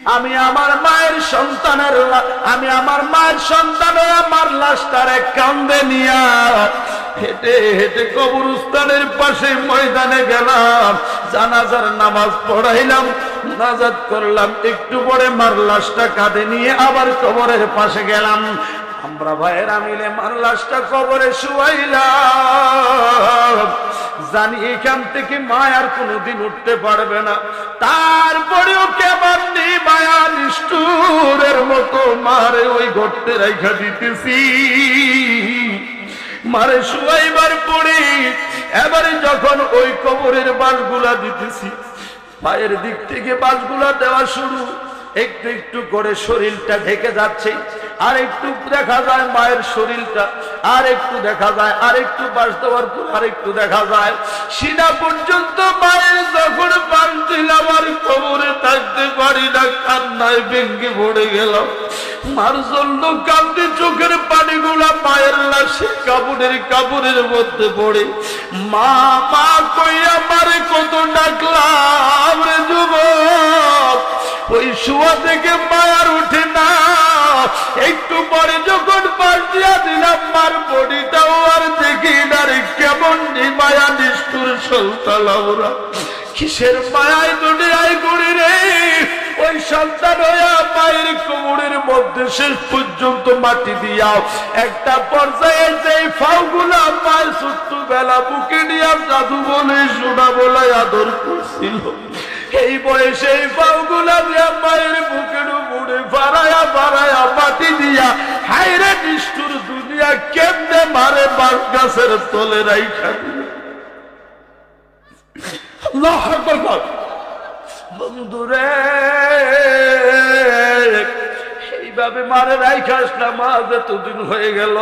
আমি আমার মায়ের সন্তানের আমি আমার মায়ের সন্তানের আমার লাশটারে কান্দে নিয়া হেঁটে হেঁটে কবরস্থানের পাশে ময়দানে গেলাম। জানাজার নামাজ পড়াইলাম, নাজাত করলাম, একটু পরে মার লাশটা কাঁধে নিয়ে আবার কবরের পাশে গেলাম। আমরা ভাইয়েরা মিলে মার লাশটা কবরে শুয়াইলাম। জানি এখান থেকে মায়ার কোনোদিন উঠতে পারবে না। তারপরেও কেমন মায়া নিষ্ঠুরের মতো মারে ওই গর্তে রেখা দিতেছি। মারে শুয়াইবার পরে এবারে যখন ওই কবরের বাসগুলা দিতেছি, পায়ের দিক থেকে বাসগুলা দেওয়া শুরু একটু একটু করে শরীরটা ঢেকে যাচ্ছে, আর একটু দেখা যায় মায়ের শরীরটা, আর একটু দেখা যায়, আর একটু বাস দেওয়ার পর আর একটু দেখা যায়। সিনা পর্যন্ত মায়ের যখন বাস দিলাম আর কবরে থাকতে পারি না, কান্নায় ভেঙ্গে পড়ে গেলাম মার জন্য কান্দে মায়ের লাশে কাপড়ের কাপড়ের মধ্যে পড়ে। মা মা কইয়া, মারে কত ডাকলাম রে যুবক। ওই শুয়া থেকে মায়ার উঠে না। একটু পরে যখন পাশ দিয়া দিলাম, মার বডিটাও আর দেখি না রে কেমন মায়া নিষ্ঠুর সন্তান ওরা কিসের মায়ায় দুনিয়ায় করি রে? ওই সন্তান হইয়া মায়ের কোমরের মধ্যে শেষ পর্যন্ত মাটি দিয়াও। একটা পর্যায়ে যে ফাউগুলা মায়ের ছোট্ট বেলা বুকে নিয়ে জাদু বলে, সোনা বলে আদর করছিল। এই বয়সে পাউগুলা দিয়া মায়ের বুকের উপরে বাড়ায়া বাড়ায়া মাটি দিয়া হাইরে নিষ্ঠুর দুনিয়া কেমনে মারে বাস গাছের তলে রাইখা আল্লাহু আকবার বন্ধুরে, এইভাবে মারে রাইখা আসলাম আজ এতদিন হয়ে গেল।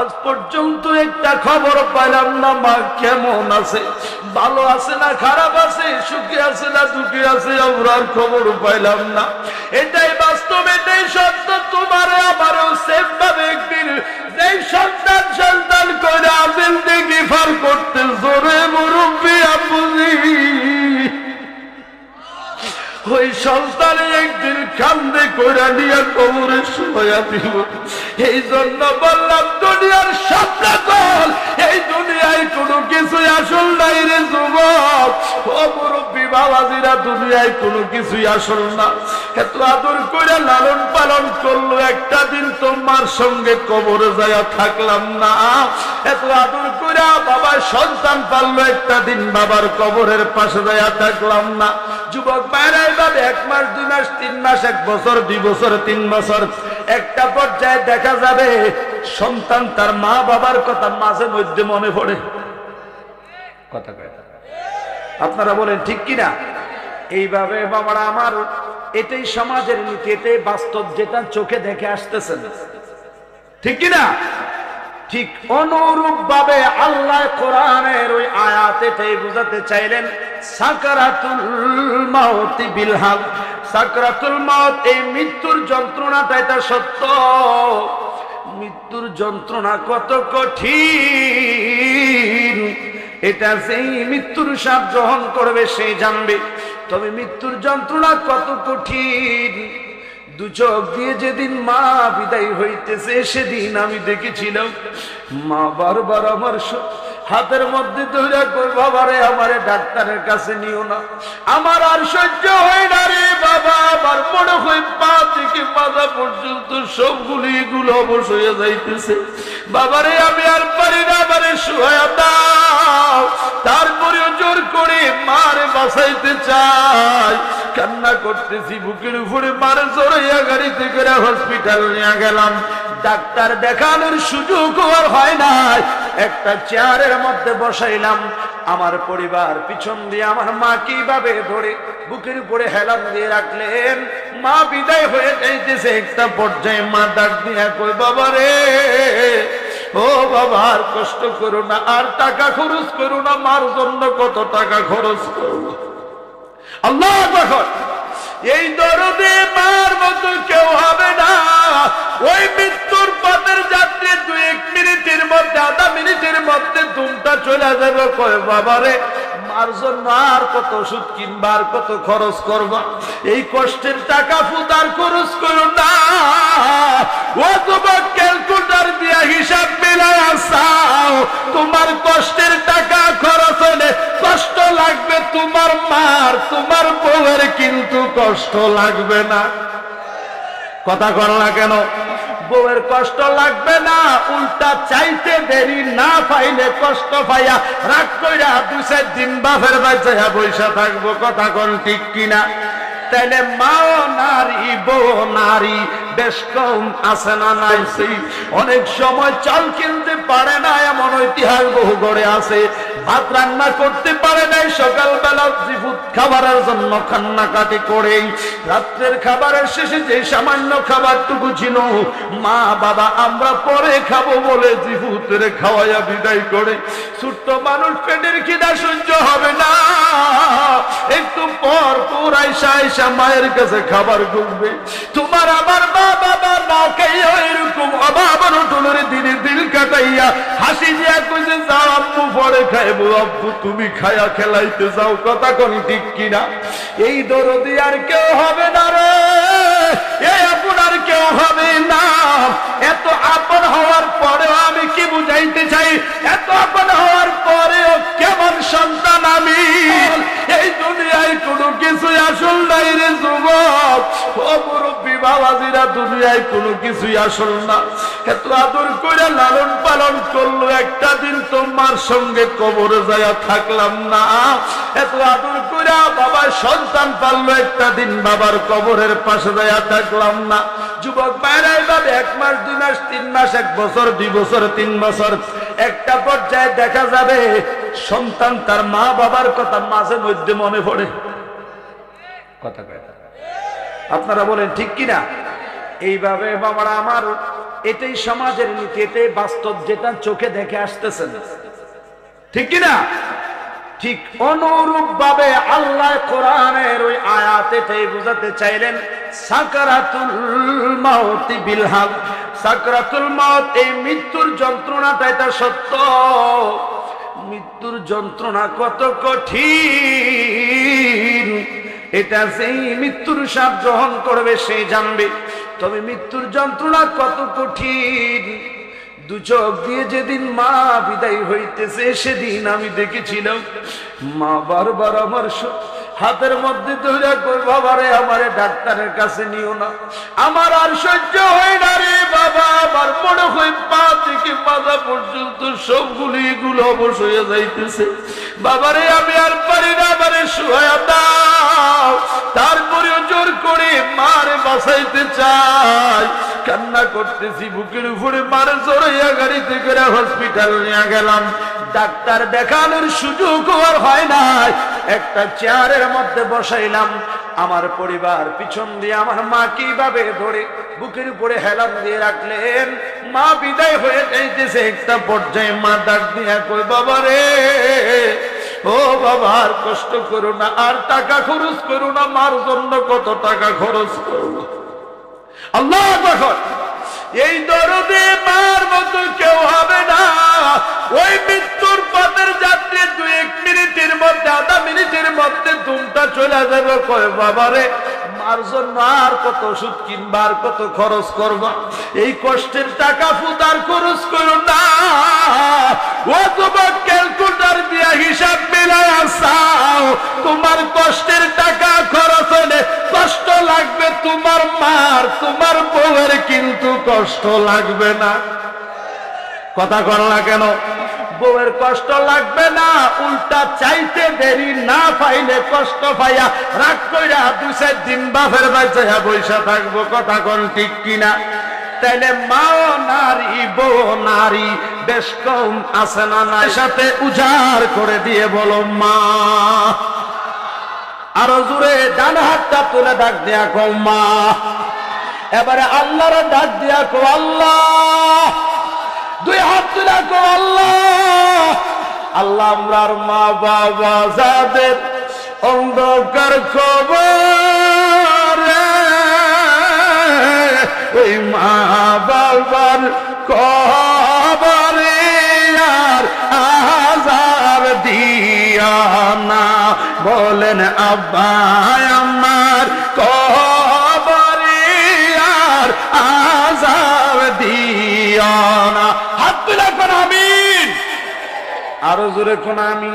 আজ পর্যন্ত একটা খবর পাইলাম না, মা কেমন আছে? ভালো আছে না খারাপ আছে? সুখী আছে না দুঃখী আছে? আমরা খবর পাইলাম না। এটাই বাস্তব, এটাই সত্য। তোমার আমারও সেম ভাবে একদিন সন্তান সন্তান করে আবিল দেখি ফার করতে জোরে মুরব্বী আপুজি ওই সন্তানে একদিন কান্দে কইরা নিয়ে কবরে শোয়া দিব এই জন্য বললাম, দুনিয়ার স্বপ্ন কল এই দুনিয়ায় কোনো কিছু আসল নাই রে যুবক। ও মুরব্বী বাবাজিরা, দুনিয়ায় কোনো কিছুই আসল না। এত আদর করে লালন পালন করল, একটা দিন তোমার সঙ্গে কবরে যায় থাকলাম না। এত আদর করে বাবা সন্তান একটা দিন বাবার কবরের পাশে থাকলাম না। যুবক এক মাস, দুই মাস, তিন মাস, এক বছর, দুই বছর, তিন বছর, একটা পর্যায়ে দেখা যাবে সন্তান তার মা বাবার কথা মাঝে মধ্যে মনে পড়ে। কথা আপনারা বলেন, ঠিক কিনা? এইভাবে বাবারা আমার, এটাই সমাজের নীতি বাস্তব, যেটা চোখে দেখে আসতেছেন ঠিক কিনা? ঠিক অনুরূপ ভাবে আল্লাহ কোরআনের ওই আয়াত এটাই বুঝাতে চাইলেন, সাকারাতুল মাউতি বিলহাল সাকরাতুল এই মৃত্যুর যন্ত্রণাটা এটা সত্য। মৃত্যুর যন্ত্রণা কত কঠিন। এটা সেই মৃত্যুর সাপ গ্রহণ করবে সেই জানবে, তবে মৃত্যুর যন্ত্রণা কত কঠিন। দু চোখ দিয়ে যেদিন মা বিদায় হইতেছে, সেদিন আমি দেখেছিলাম মা বারবার আমার হাতের মধ্যে আমারে ডাক্তারের কাছে নিও না। আমার আর সহ্য হয় না রে বাবা, আমার মনে হয় পা থেকে মাথা পর্যন্ত সবগুলি গুলো অবশ হয়ে যাইতেছে। বাবারে, আমি আর পারি না, আমারে শুয়া বাঁচাইতে চাই। কান্না করতেছি, বুকের উপরে মারে জড়াইয়া গাড়িতে করে হসপিটাল নিয়ে গেলাম। ডাক্তার দেখানোর সুযোগ হয় নাই। একটা চেয়ারের মধ্যে বসাইলাম। আমার পরিবার পিছন দিয়ে আমার মা কীভাবে ধরে বুকের উপরে হেলান দিয়ে রাখলেন? মা বিদায় হয়ে যাইতেছে, একটা পর্যায়ে মা ডাক দিয়া কই বাবা রে ও বাবা, আর কষ্ট করো না, আর টাকা খরচ করো না, মার জন্য কত টাকা খরচ করো। আল্লাহ দেখো এই দরদে মার মতো কেউ হবে না। ওই মৃত্যুর পথের যাত্রী দুই এক মিনিটের মধ্যে, আধা মিনিটের মধ্যে তুমটা চলে যাবে। কয় বাবারে মার জন্য আর কত ওষুধ কিনবা, আর কত খরচ করবা? এই কষ্টের টাকা ফুতার খরচ করো না। ও তোমার ক্যালকুলেটার দিয়া হিসাব তোমার কষ্টের টাকা খরচ হলে কষ্ট লাগবে তোমার মার, তোমার বউয়ের কিন্তু কষ্ট লাগবে না। কথা কর না কেন? বউয়ের কষ্ট লাগবে না, উল্টা চাইতে দেরি না পাইলে কষ্ট পাইয়া রাগ কইরা দু চার দিন বাপের বাচ্চা বৈশা থাকব, কথা কন ঠিক কিনা? তাইলে মাও নারী, বউ নারী, বেশ কম আছে না নাই? অনেক সময় চাল কিনতে পারে না, এমন ইতিহাস বহু গড়ে আছে। ভাত রান্না করতে পারে নাই সকালবেলা জিফুত খাবারের জন্য কান্নাকাটি করে রাত্রের খাবারের শেষে যে সামান্য খাবারটুকু ছিল, মা, বাবা, আমরা পরে খাব বলে জিফুতের খাওয়াইয়া বিদায় করে। ছোট্ট মানুষ পেটের খিদা সহ্য হবে না। একটু পর পর আইসা আইসা মায়ের কাছে খাবার গুলবে তোমার আমার মা বাবা না খাইয়া এরকম অভাব অনটনের দিনে দিন কাটাইয়া হাসি আম্মু পরে খাইবো, আব্বু, তুমি খায়া খেলাইতে যাও, কথা কোন ঠিক কিনা? এই দরদি আর কেউ হবে না রে। এই আপন আর কেউ হবে না। এত আপন হওয়ার পরেও আমি কি বুঝাইতে চাই? দুনিয়ায় কোনো কিছুই আসল না। এত আদর করে লালন পালন করল, একটা দিন তোমার সঙ্গে কবরে যায়া থাকলাম না। এত আদর করে বাবার সন্তান পারল একটা দিন বাবার কবরের পাশে যায়া থাকলাম না। যুবক বাইরে এইভাবে এক মাস, দুই মাস, তিন মাস, এক বছর, দুই বছর, তিন বছর, একটা পর্যায়ে দেখা যাবে সন্তান তার মা বাবার কথা মাঝে মধ্যে মনে পড়ে। কথা কয় আপনারা বলেন, ঠিক কিনা? এইভাবে বাবারা আমার, এটাই সমাজের নীতি, এটাই বাস্তব যেটা চোখে দেখে আসতেছেন। ঠিক কিনা? ঠিক অনুরূপ ভাবে আল্লাহ কোরআনের ওই আয়াত বোঝাতে চাইলেন, সাকারাতুল সাকরাতুল মাউত, এই মৃত্যুর যন্ত্রণাটা এটা সত্য। মৃত্যুর যন্ত্রণা কত কঠিন। এটা সেই মৃত্যুর সাপ গ্রহণ করবে, সে জানবে। তবে মৃত্যুর যন্ত্রণা কত কঠিন। দু চোখ দিয়ে যেদিন মা বিদায় হইতেছে, সেদিন আমি দেখেছিলাম মা বারবার আমার হাতের মধ্যে বাবারে, আমারে ডাক্তারের কাছে নিও না। আমার আর সহ্য হয় না রে বাবা। আমার মনে হয় পা থেকে মাথা পর্যন্ত সবগুলি গুলো অবশ হয়ে যাইতেছে। বাবারে, আমি আর পারি না, আমারে দাও। বাঁচাইতে চাই। কান্না করতেছি, বুকের উপরে মারে জড়াইয়া গাড়িতে করে হসপিটাল নিয়ে গেলাম। ডাক্তার দেখানোর সুযোগ আর হয় নাই। একটা চেয়ারের মধ্যে বসাইলাম। আমার পরিবার পিছন দিয়ে আমার মা কীভাবে ধরে বুকের উপরে হেলান দিয়ে রাখলেন? মা বিদায় হয়ে যাইতেছে, একটা পর্যায়ে মা ডাক দিয়া কই বাবা রে ও বাবা, আর কষ্ট করো না, আর টাকা খরচ করো না, মার জন্য কত টাকা খরচ করব আল্লাহ দেখুন এই দরদে মার মতো কেউ হবে না। ওই মৃত্যুর পথের যাত্রী দু এক মিনিটের মধ্যে, আধা মিনিটের মধ্যে তুমটা চলে যাবে। কয় বাবারে মার জন্য আর কত ওষুধ কিনবা, আর কত খরচ করবা? এই কষ্টের টাকা ফুতার খরচ করো না। ও তোমার ক্যালকুলেটার দিয়া হিসাব মিলাই আসাও তোমার কষ্টের টাকা খরচ হলে কষ্ট লাগবে তোমার মার, তোমার বউয়ের কিন্তু কষ্ট লাগবে না। কথা কর না কেন? বউয়ের কষ্ট লাগবে না, উল্টা চাইতে দেরি না পাইলে কষ্ট পাইয়া রাগ কইরা দু চার দিন বাপের বাচ্চা বৈশা থাকব, কথা কন ঠিক কিনা? তাইলে মাও নারী, বউ নারী বেশ কম আছে না না সাথে উজাড় করে দিয়ে বলো, মা। আরও জোরে ডান হাতটা তুলে ডাক দিয়া কো মা। এবারে আল্লাহর ডাক দিয়া কো আল্লাহ। দুই হাত তুলে কো আল্লাহ। আল্লাহ আমরার মা, বাবা, যাদের অন্ধকার খবর, ওই মা, বাবার কবরে বলেন, আব্বাই আমার, কবরে আর আজাব দিও না। হাত তুলে কোন আমিন। আরও জোরে কোন আমি